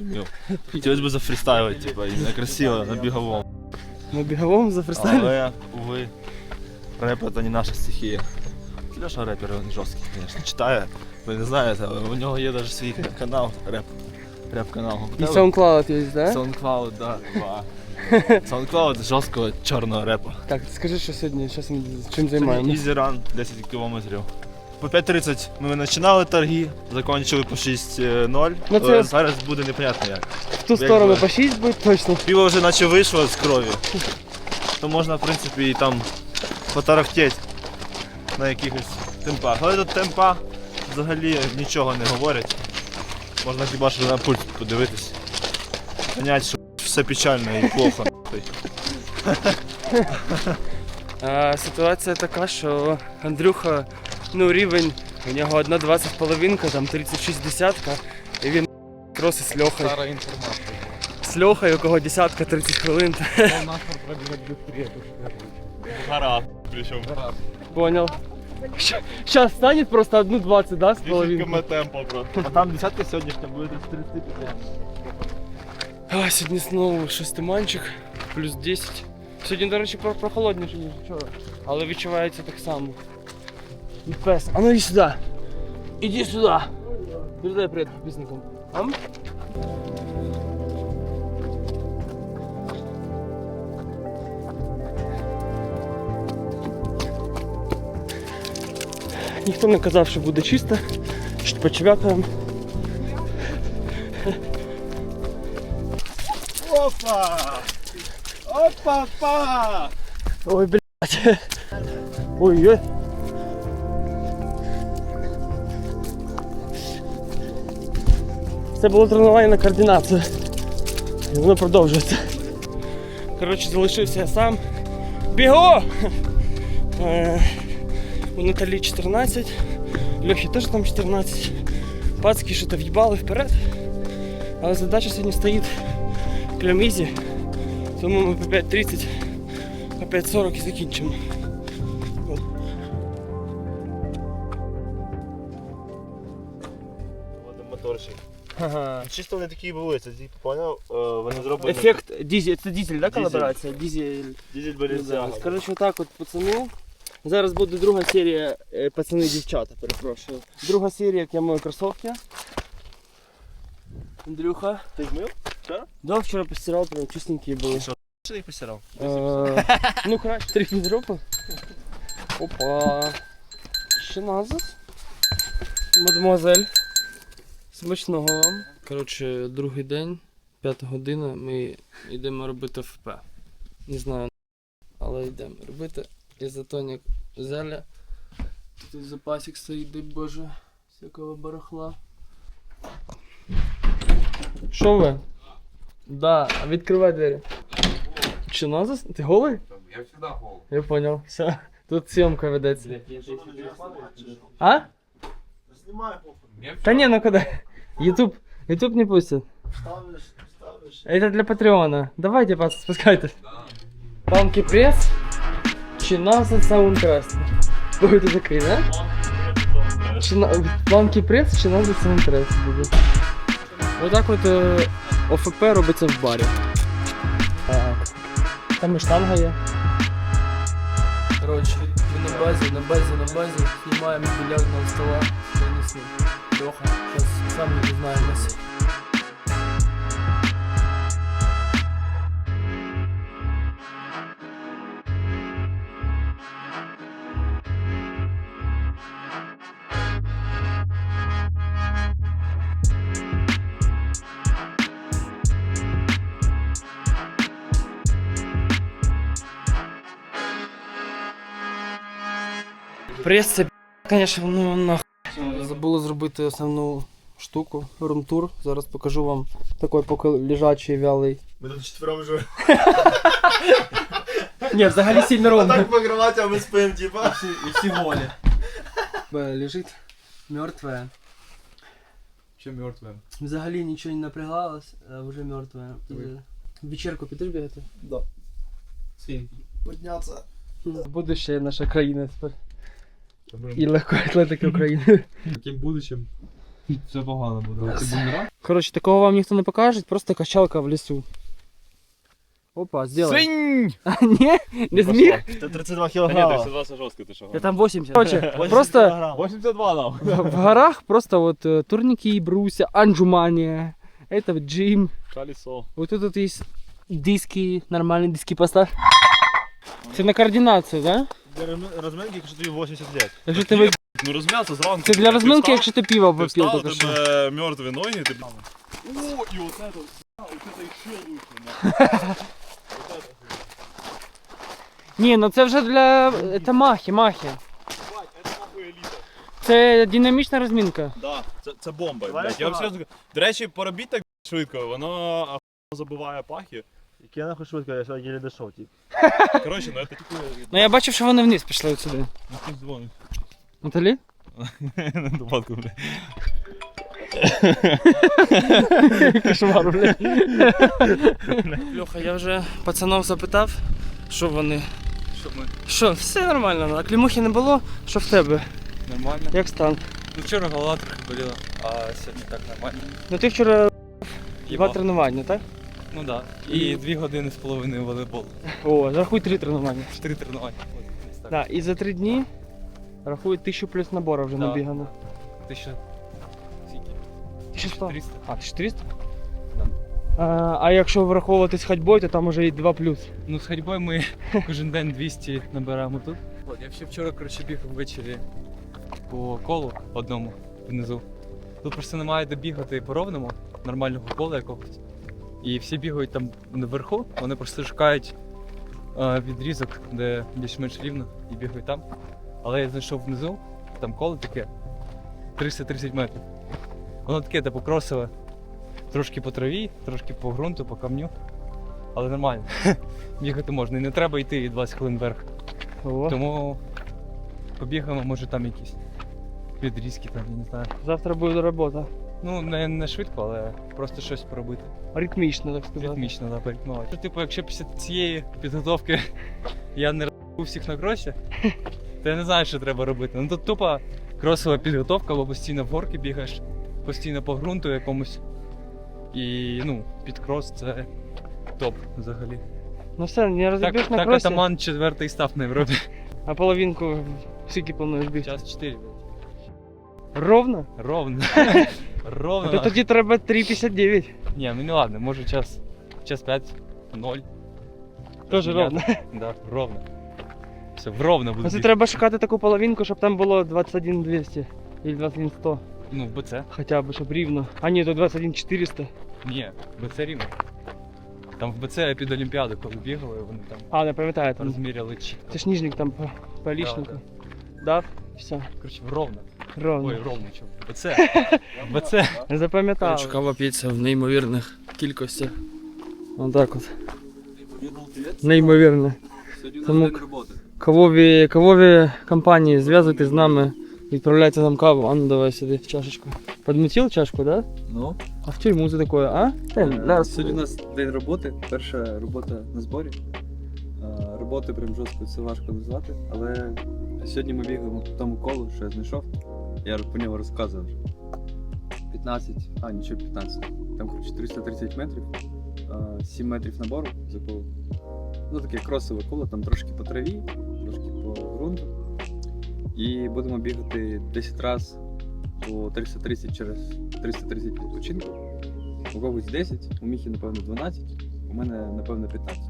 умел. Хотелось бы зафристайлить, типа, именно красиво, на беговом. На біговому зафристайлі? Але, увы, рэп это не наша стихия. Леша рэпер, он жесткий, конечно. Читає, ви не знаєте, але у нього є даже свій канал, реп. Реп-канал. І SoundCloud є, да? SoundCloud, да. два. SoundCloud жорсткого чорного репа. Так, скажи, що сьогодні, що ми чим займаємося? Easy Run 10 кілометрів. По 5.30 ми починали торги, закінчили по 6.0. Ну, це- але Зараз буде непонятно як. В ту сторону по 6 буде точно. Пиво вже наче вийшло з крові. То можна, в принципі, і там потарахтеть на якихось темпах. Але тут темпа взагалі нічого не говорять. Можна хіба що на пульт подивитись. Понять, що все печально і плохо. нахуй. Ситуація така, що Андрюха, ну рівень, у нього 1,20 половинка, там 36 десятка, і він кросить з Льохою. Старая информация. З Льохою, у кого десятка 30 хвилин. Гора, причому. Понял. Сейчас станет просто 1,20, да, с половинкой? темпо просто. А там десятка сьогоднішня буде 35. А, сьогодні знову щось туманчик, плюс 10. Сьогодні, до речі, прохолодніше, ніж вчора. Але відчувається так само. І пес. А ну іди сюди. Іди сюди. Передай привіт підписникам. Ам? Ніхто не казав, що буде чисто. Що почвякаємо. Опа! Опа-па! Ой, блядь. Ой, Це було тренування на координацію. І воно продовжується. Коротше, залишився я сам. Біго! Е, У Наталі 14, Льохі теж там 14. Пацки що-то в'їбали вперед. Але задача сьогодні стоїть прям ізі. Тому ми по 5.30 по 5.40 і закінчимо. От моторчик. Ага. Чисто вони такі були, це типу, поняв? Е, Вони зроблені. Ефект дизель, це дизель, да, Дизель. колаборація? Дизель. Дізель Ну, да. Коротше, отак от, пацани. Зараз буде друга серія е, пацани дівчата, перепрошую. Друга серія, як я мою кросовки. Андрюха. Ти змив? Да, вчора постирав, прям чистенькі були. Що ти їх посирав? Е, ну краще трохи зробив. Опа. Ще назад. Мадемуазель. Смачного вам. Коротше, другий день, п'ята година, ми йдемо робити ФП. Не знаю, але йдемо робити. Ізотонік зеля. Тут запасик стоїть, дай Боже, всякого барахла. Що ви? Да, а відкривай двері. Чи назас? Ти голий? Я всегда гол. Я понял. Все. Тут съемка ведеться. А? Знімай похуй. Та ні, ну куди? Ютуб. Ютуб не пустит. Ставиш, ставиш. Это для Патреона. Давайте, пас, спускайтесь. Панки пресс. Чи назас саундтрест. Ой, ти такий, да? Чи на... Панки пресс, чи назас саундтрест буде. Отак от е, ОФП робиться в барі. Так. Там і штанга є. Коротше, ми на базі, на базі, на базі знімаємо більярдного стола тенісний. Льоха, зараз самі дізнаємося. Прес це, звісно, ну нахуй. Забули зробити основну штуку, румтур. Зараз покажу вам такий поки лежачий вялий. Ми тут четвером вже Ні, взагалі сильно ровно. так по кроватям ми спимо, типа. І всі голі. Лежить мертве. Че мертвым? Взагалі нічого не напрягалось, а вже мертве. Ой. Вечірку підеш бігати? Да. Свинки. Подняться. Будущее наша країна тепер. І легкої атлетики України. Каким будущим? Це погано буде. Це бумеранг? Коротше, такого вам ніхто не покаже, просто качалка в лісу. Опа, сделай. Синь! А, ні? Не зміг? Це 32 Та ні, кілограма. 32 це жорстко, ти що? Я там 80. Коротше, просто 82 нам. в в горах просто вот э, турники, бруся, анджумания, это вот джим. Колесо. Вот тут вот есть диски, нормальные диски поставь. Це на координацію, да? Для розминки, якщо тобі 80 лет. Якщо ти ви- Ну розм'явся зранку. Це для розминки, якщо ти пиво ти попив встав, тільки що. тебе мертві ноги, ти... О, і оце тут, а, оце ще лучше. Ні, ну це вже для це махи, махи. Бать, це нахуй еліта. Це динамічна розмінка. Да, це, це бомба, Давай блядь. Я вам погано. серйозно кажу. До речі, поробіть так швидко, воно ахуєнно забиває пахи. Які я нахуй швидко, я сьогодні не дійшов, тип. Коротше, ну це тільки... Ну я бачив, що вони вниз пішли от сюди. Ну, хтось дзвонить. Наталі? На допадку, блядь. Кошмар, блядь. Льоха, я вже пацанов запитав, що вони. Що ми? Що, все нормально, а клімухи не було, що в тебе? Нормально. Як стан? Ну вчора голова трохи боліла, а сьогодні так нормально. Ну ти вчора два Їбав. тренування, так? Ну так. Да. І дві години з половиною волейбол. О, зарахуй три тренування. Чотири тренування. Ось, так. Да, і за три дні рахуй тисячу плюс набору вже Да. набігано. Ти що? Скільки? 1100? 300. А, 1400? Да. А, а якщо враховувати з ходьбою, то там уже і 2 плюс. Ну, з ходьбою ми кожен день 200 набираємо тут. От, я ще вчора коротше, бігав ввечері по колу одному внизу. Тут просто немає де бігати по ровному, нормального кола якогось. І всі бігають там наверху, вони просто шукають е, відрізок, де більш-менш рівно, і бігають там. Але я знайшов внизу, там коло таке 330 метрів. Воно таке, типу, кросове. Трошки по траві, трошки по ґрунту, по камню. Але нормально. Бігати можна. І не треба йти 20 хвилин вверх. О, Тому побігаємо, може там якісь відрізки, там, я не знаю. завтра буде робота. Ну, не, не швидко, але просто щось поробити. Ритмічно, так сказати. Ритмічно, да, поритмувати. Типу, якщо після цієї підготовки я не у всіх на кросі, то я не знаю, що треба робити. Ну тут тупо кросова підготовка, бо постійно в горки бігаєш, постійно по ґрунту якомусь. І ну, під крос це топ взагалі. Ну все, не розіб'єш Так, на так кросі, атаман четвертий став на Європі. а половинку скільки плануєш бігти? Час 4. Ровно? Ровно. Ровно. То тоді треба 3,59. Ні, ну не ладно, може час. Час 5, 0. Теж ровно. Да, ровно. Все, ровно буде. Це бігти. треба шукати таку половинку, щоб там було 21,200 или 21,100. Ну, бо це. Хоча б, щоб рівно. А ні, то 21,400. Ні, бо це рівно. Там в БЦ я під Олімпіаду, коли бігали, вони там А, не пам'ятаю там. розміряли чітко. Це ж ніжник там по, по лічнику. Дав? Все, Коротше, ровно. Ровно. Ой, ровно чого. БЦ. БЦ. Не запам'ятав. Кава п'ється в неймовірних кількостях. Отак от. Неймовірно. Тому кавові, кавові компанії зв'язуйтесь з нами, відправляйте нам каву. А ну давай сюди чашечку. Подмутил чашку, да? Ну, А в тюрьму це таке, а? Та, сьогодні у нас день роботи, перша робота на зборі. А, Роботи прям жорстко це важко назвати, але сьогодні ми бігаємо по тому колу, що я знайшов. Я по нього розказував 15, а нічого 15. Там коротше 330 метрів, 7 метрів набору за коло. Ну таке кросове коло, там трошки по траві, трошки по ґрунту. І будемо бігати 10 разів по 330 через 330 відпочинку. У когось 10, у Міхі, напевно, 12, у мене, напевно, 15.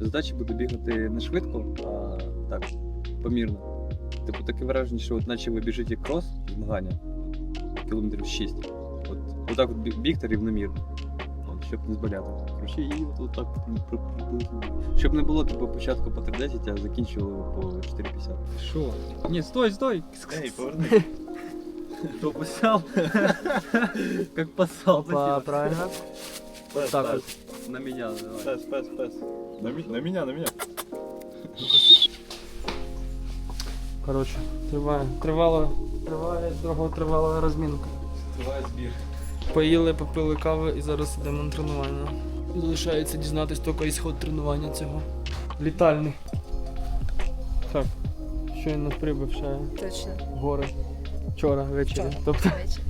Задача буде бігати не швидко, а так, помірно. Типу таке враження, що от наче ви біжите крос змагання кілометрів 6. От, отак от бі- бігти рівномірно. От, щоб не зболяти. Коротше, і от, от так. Щоб не було типу початку по 3.10, а закінчували по 4.50. Що? Ні, стой, стой! Ей, поверни. Кто посял? Как посал, правильно. Пес, Так пес, На меня давай. пес, пес, пес. На, мі- на мене, на мене. Коротше, триває, тривала, триває довготривала розмінка. Триває збір. Поїли, попили кави і зараз йдемо на тренування. Залишається дізнатися тільки ісход тренування цього. Літальний. Так, щойно прибувши Точно. в гори. Вчора ввечері. Тобто Вечір.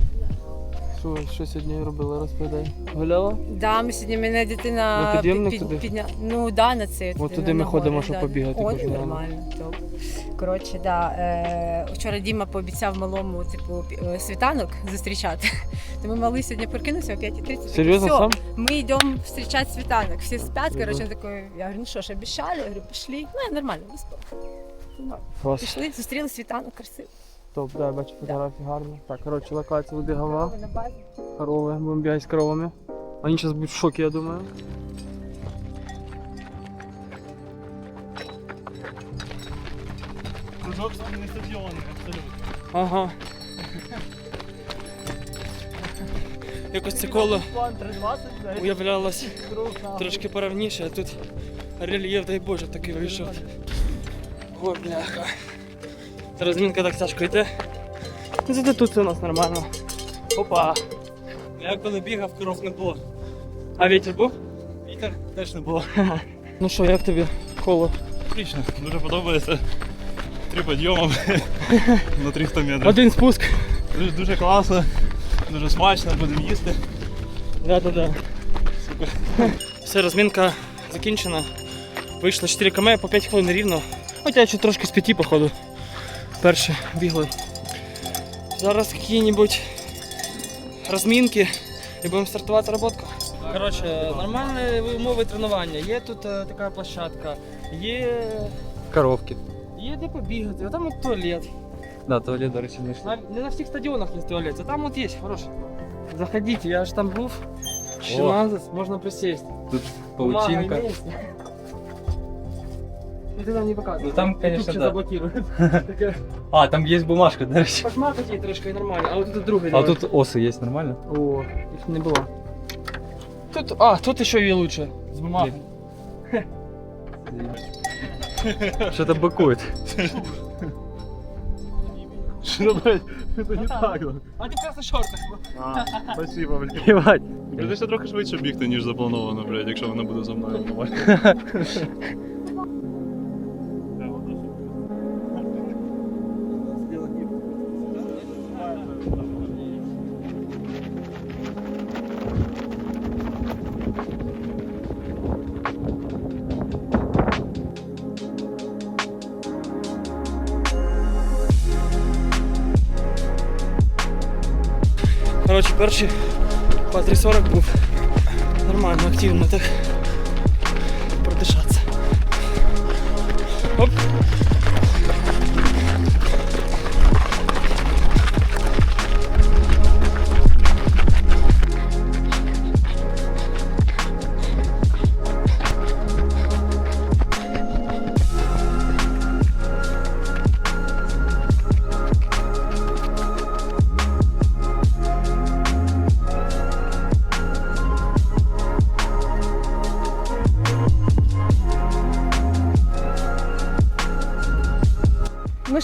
Що, що сьогодні робила, розповідай. Гуляла? Да, ми сьогодні мене дитина На підйомник під- туди? підня... Ну да, на це. От туди ми ходимо, щоб побігати О, кожен ранок. нормально. Топ. Коротше, да. Е, вчора Діма пообіцяв малому, типу, пі- е, світанок зустрічати. Тому малий сьогодні прокинувся о 5.30. такий, Серйозно «Всьо, сам? Мы идем встречать світанок. Всі спят, Ого. короче, он я говорю, ну що ж, обіцяли? Я говорю, пішли. Ну, я нормально, виспав. Ну, Клас. Пішли, зустріли світанок, красиво. Топ, да, бачу фотографії гарні. Так, коротше, локація. На базі. Корови, бомбять з коровами. Вони зараз будуть в шокі, я думаю. Кружок не стадіонний, абсолютно. Ага. Якось це коло План 320, знаєш, уявлялось круг на- трошки поравніше, а тут рельєф, дай Боже, такий вийшов. О, бляха. Та Розмінка так тяжко йде. Ну зате тут все у нас нормально. Опа. Я коли бігав, коров не було. А вітер був? Вітер теж не було. Ну що, як тобі коло? Отлично, дуже подобається. Три підйоми на 300 метрів. Один спуск. Дуже, дуже класно, дуже смачно, будемо їсти. Да-да-да. Все, розмінка закінчена. Вийшло 4 км по 5 хвилин рівно. Хоча ще трошки з 5 походу. Перші бігли. Зараз які-небудь розмінки і будемо стартувати роботку. Коротше, нормальні умови тренування. Є тут е, така площадка, є, Коровки. є де побігати, а там от туалет. Да, туалет, до речі, знайшли. На, не на всіх стадіонах є туалет, а там от є, хороший. Заходите, я ж там був. Ще можна присесть. Тут Бумага паутинка. имеется? Ну ты нам не показывай. Ну, там, конечно, Ютуб ще да. заблокирует. Таке, А, там є бумажка, до речі. Пошмакать їй трошки і нормально, а от тут другий. А давай. тут оси є нормально? О, їх не було. Тут, а, тут ще і лучше. З бумагою. Что-то быкует. Що, блядь, це не так. А ти просто шортах. А, спасибо, блядь. Ебать. Придеться трохи швидше бігти, ніж заплановано, блядь, якщо вона буде за мною. Коротше, перший по 3.40 був. Нормально, активно так. Продишатися. Оп.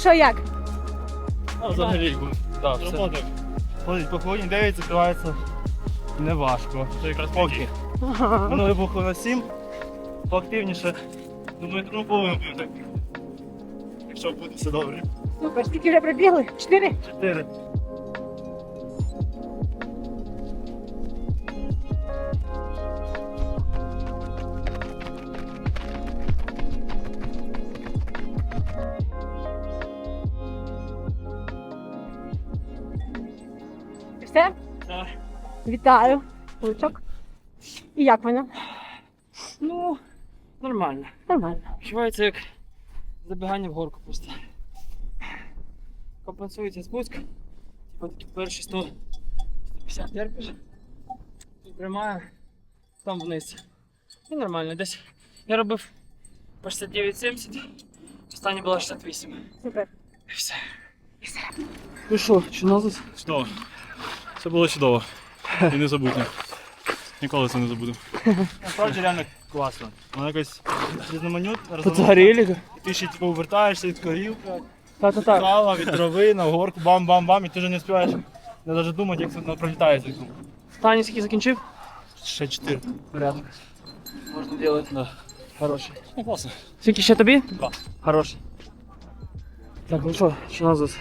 Що, як? А, взагалі, так, все. Ходить по хвилині 9, закривається не важко. Це якраз поки. Воно вибухло на 7, поактивніше. Думаю, ну повинен так. Якщо буде все добре. Супер, скільки вже пробігли? Чотири? 4. Вітаю. Лучок. І як воно? Ну, нормально. Нормально. Відчувається як забігання в горку просто. Компенсується спуск. Типа такі перші 100 150 терпиш. І прямая там вниз. І нормально, десь. Я робив по 69-70, остання була 68. Супер. І все. І все. Ну що, чи назад? Чудово. Це було чудово. І незабутньо. Ніколи це не забуду. Насправді реально класно. Воно якось різноманітно, Тут загорілі. Ти ще типу вертаєшся від корів, Та-та-та. сала, від трави, на горку, бам-бам-бам, і ти вже не співаєш не навіть думати, як це воно пролітає звідти. Закінчив? Ще 4. Порядок. Можна делать. Да. Хороший. Ну, класно. Скільки ще тобі? Два. Хороший. Так, ну що, що у нас тут?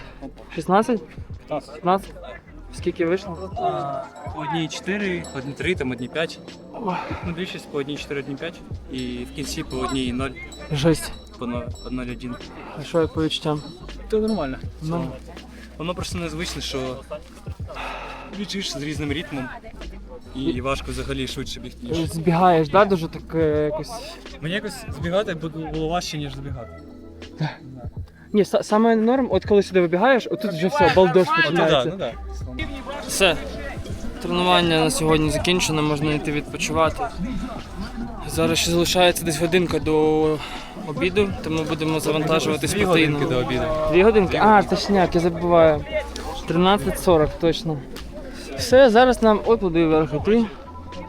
16? 15. 15? Скільки вийшло? По одній 4, одні 3, там одні 5. Ну, більшість по одній 4, одні 5. І в кінці по одній 0, Жесть. по 0,1. А що як по відчуттям? То нормально. Ну. Воно просто незвичне, що біжиш з різним ритмом. І важко взагалі швидше бігти, ніж. Збігаєш, да, дуже так е, якось. Мені якось збігати було важче, ніж забігати. Ні, са- саме норм, от коли сюди вибігаєш, отут вже все, балдеж Ну починається. ну так. Все. Тренування на сьогодні закінчено, можна йти відпочивати. Зараз ще залишається десь годинка до обіду, тому будемо завантажуватись Дві годинки до обіду. Дві годинки? А, точняк, я забуваю. 13.40 точно. Все, зараз нам от туди вверх іти.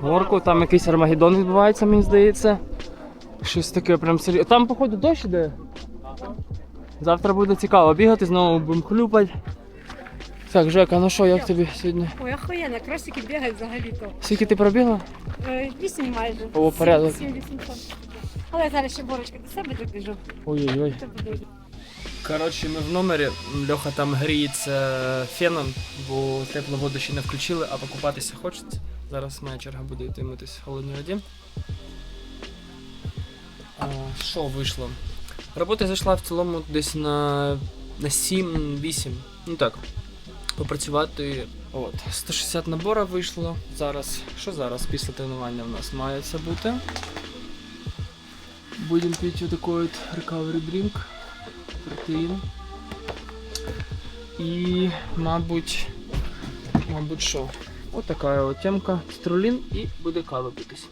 Горку, там якийсь Армагеддон відбувається, мені здається. Щось таке прям серйозне. Там, походу, дощ іде. Завтра буде цікаво бігати, знову будемо хлюпати. Так, Жека, ну що, як тобі сьогодні? Ой, охуєнно, кросики бігають взагалі-то. Скільки ти пробігла? Е, Вісім майже. О, порядок. Сім, вісімсот. Але зараз ще борочка до себе добіжу. Ой-ой-ой. Буде. Коротше, ми в номері. Льоха там гріється феном, бо теплу воду ще не включили, а покупатися хочеться. Зараз моя черга буде йти митись в холодній воді. А, що вийшло? Робота зайшла в цілому десь на, на 7-8. Ну так. Попрацювати. От. 160 набора вийшло. Зараз. Що зараз після тренування в нас має це бути? Будемо пити такой от recovery drink протеїн. І, мабуть, мабуть, що? Ось така от темка. Струлін і буде кава питись.